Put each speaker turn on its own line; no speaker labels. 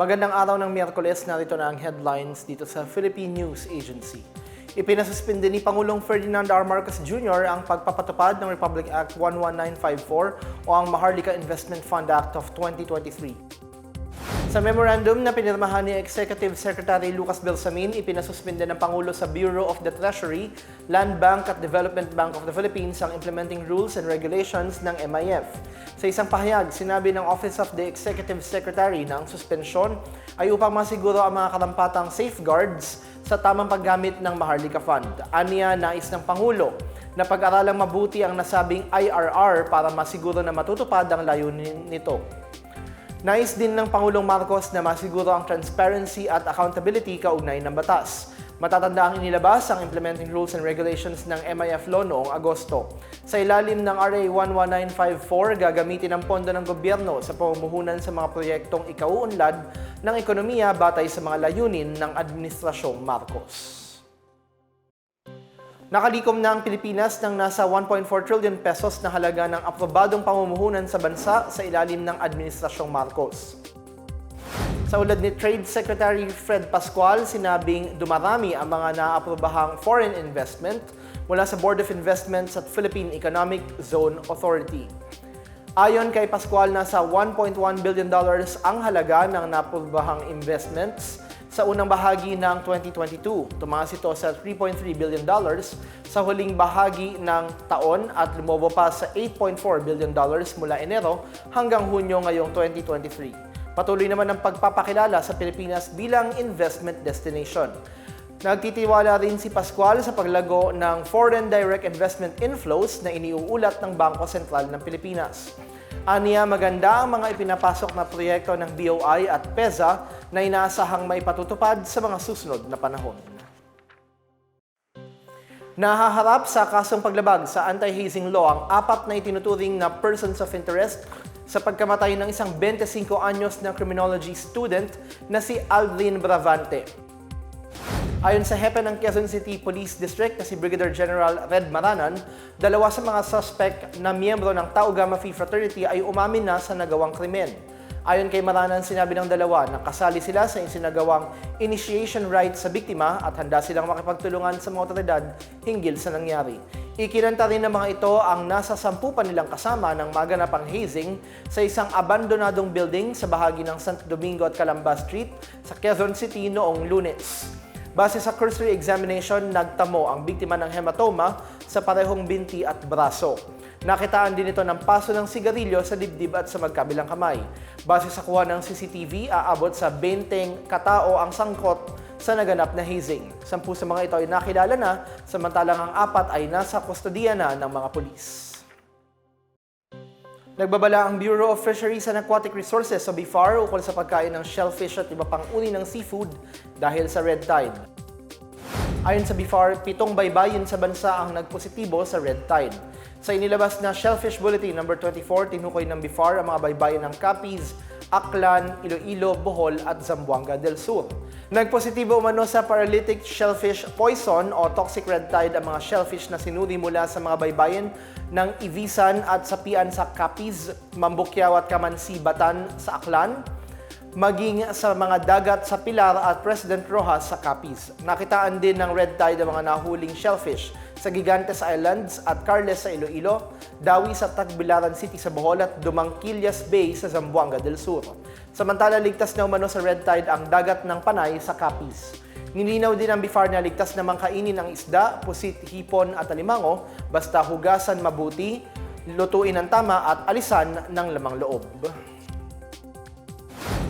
Magandang araw ng Miyerkules, narito na ang headlines dito sa Philippine News Agency. Ipinasuspinde ni Pangulong Ferdinand R. Marcos Jr. ang pagpapatupad ng Republic Act 11954 o ang Maharlika Investment Fund Act of 2023. Sa memorandum na pinirmahan ni Executive Secretary Lucas Bersamin, ipinasuspinde ng Pangulo sa Bureau of the Treasury, Land Bank at Development Bank of the Philippines ang implementing rules and regulations ng MIF. Sa isang pahayag, sinabi ng Office of the Executive Secretary na ang suspensyon ay upang masiguro ang mga karampatang safeguards sa tamang paggamit ng Maharlika Fund. Aniya, nais ng Pangulo na pag-aralang mabuti ang nasabing IRR para masiguro na matutupad ang layunin nito. Nais din ng Pangulong Marcos na masiguro ang transparency at accountability kaugnay ng batas. Matatanda ang inilabas ang implementing rules and regulations ng MIF law noong Agosto. Sa ilalim ng RA 11954, gagamitin ang pondo ng gobyerno sa pamumuhunan sa mga proyektong ikauunlad ng ekonomiya batay sa mga layunin ng Administrasyong Marcos. Nakalikom na ang Pilipinas ng nasa 1.4 trillion pesos na halaga ng aprobadong pamumuhunan sa bansa sa ilalim ng Administrasyong Marcos. Sa ulad ni Trade Secretary Fred Pascual, sinabing dumarami ang mga naaprobahang foreign investment mula sa Board of Investments at Philippine Economic Zone Authority. Ayon kay Pascual, nasa 1.1 billion dollars ang halaga ng naprobahang investments sa unang bahagi ng 2022. Tumaas ito sa 3.3 billion dollars sa huling bahagi ng taon at lumobo pa sa 8.4 billion dollars mula Enero hanggang Hunyo ngayong 2023. Patuloy naman ang pagpapakilala sa Pilipinas bilang investment destination. Nagtitiwala rin si Pascual sa paglago ng foreign direct investment inflows na iniuulat ng Bangko Sentral ng Pilipinas. Aniya maganda ang mga ipinapasok na proyekto ng BOI at PEZA na inaasahang maipatutupad sa mga susunod na panahon. Nahaharap sa kasong paglabag sa anti-hazing law ang apat na itinuturing na persons of interest sa pagkamatay ng isang 25 anyos na criminology student na si Aldrin Bravante. Ayon sa hepe ng Quezon City Police District na si Brigadier General Red Maranan, dalawa sa mga suspect na miyembro ng Tau Gamma Phi Fraternity ay umamin na sa nagawang krimen. Ayon kay Maranan, sinabi ng dalawa na kasali sila sa isinagawang initiation rite sa biktima at handa silang makipagtulungan sa mga otoridad hinggil sa nangyari. Ikinanta rin ng mga ito ang nasa sampu pa nilang kasama ng maganapang hazing sa isang abandonadong building sa bahagi ng Santo Domingo at Calamba Street sa Quezon City noong lunes. Base sa cursory examination, nagtamo ang biktima ng hematoma sa parehong binti at braso. Nakitaan din ito ng paso ng sigarilyo sa dibdib at sa magkabilang kamay. Base sa kuha ng CCTV, aabot sa 20 katao ang sangkot sa naganap na hazing. Sampu sa mga ito ay nakilala na, samantalang ang apat ay nasa kustodiya na ng mga pulis. Nagbabala ang Bureau of Fisheries and Aquatic Resources o BIFAR ukol sa pagkain ng shellfish at iba pang uri ng seafood dahil sa red tide. Ayon sa BIFAR, pitong baybayin sa bansa ang nagpositibo sa red tide. Sa inilabas na Shellfish Bulletin No. 24, tinukoy ng BIFAR ang mga baybayin ng Capiz, Aklan, Iloilo, Bohol at Zamboanga del Sur. Nagpositibo umano sa paralytic shellfish poison o toxic red tide ang mga shellfish na sinuri mula sa mga baybayin ng Ivisan at Sapian sa Capiz, Mambukyao at Kamansi, Batan sa Aklan, maging sa mga dagat sa Pilar at President Rojas sa Capiz. Nakitaan din ng red tide ang mga nahuling shellfish sa Gigantes Islands at Carles sa Iloilo, Dawi sa Tagbilaran City sa Bohol at Dumangquillas Bay sa Zamboanga del Sur. Samantala, ligtas na umano sa red tide ang dagat ng Panay sa Capiz. Nilinaw din ang BIFAR na ligtas namang kainin ang isda, pusit, hipon at alimango basta hugasan mabuti, lutuin ng tama at alisan ng lamang loob.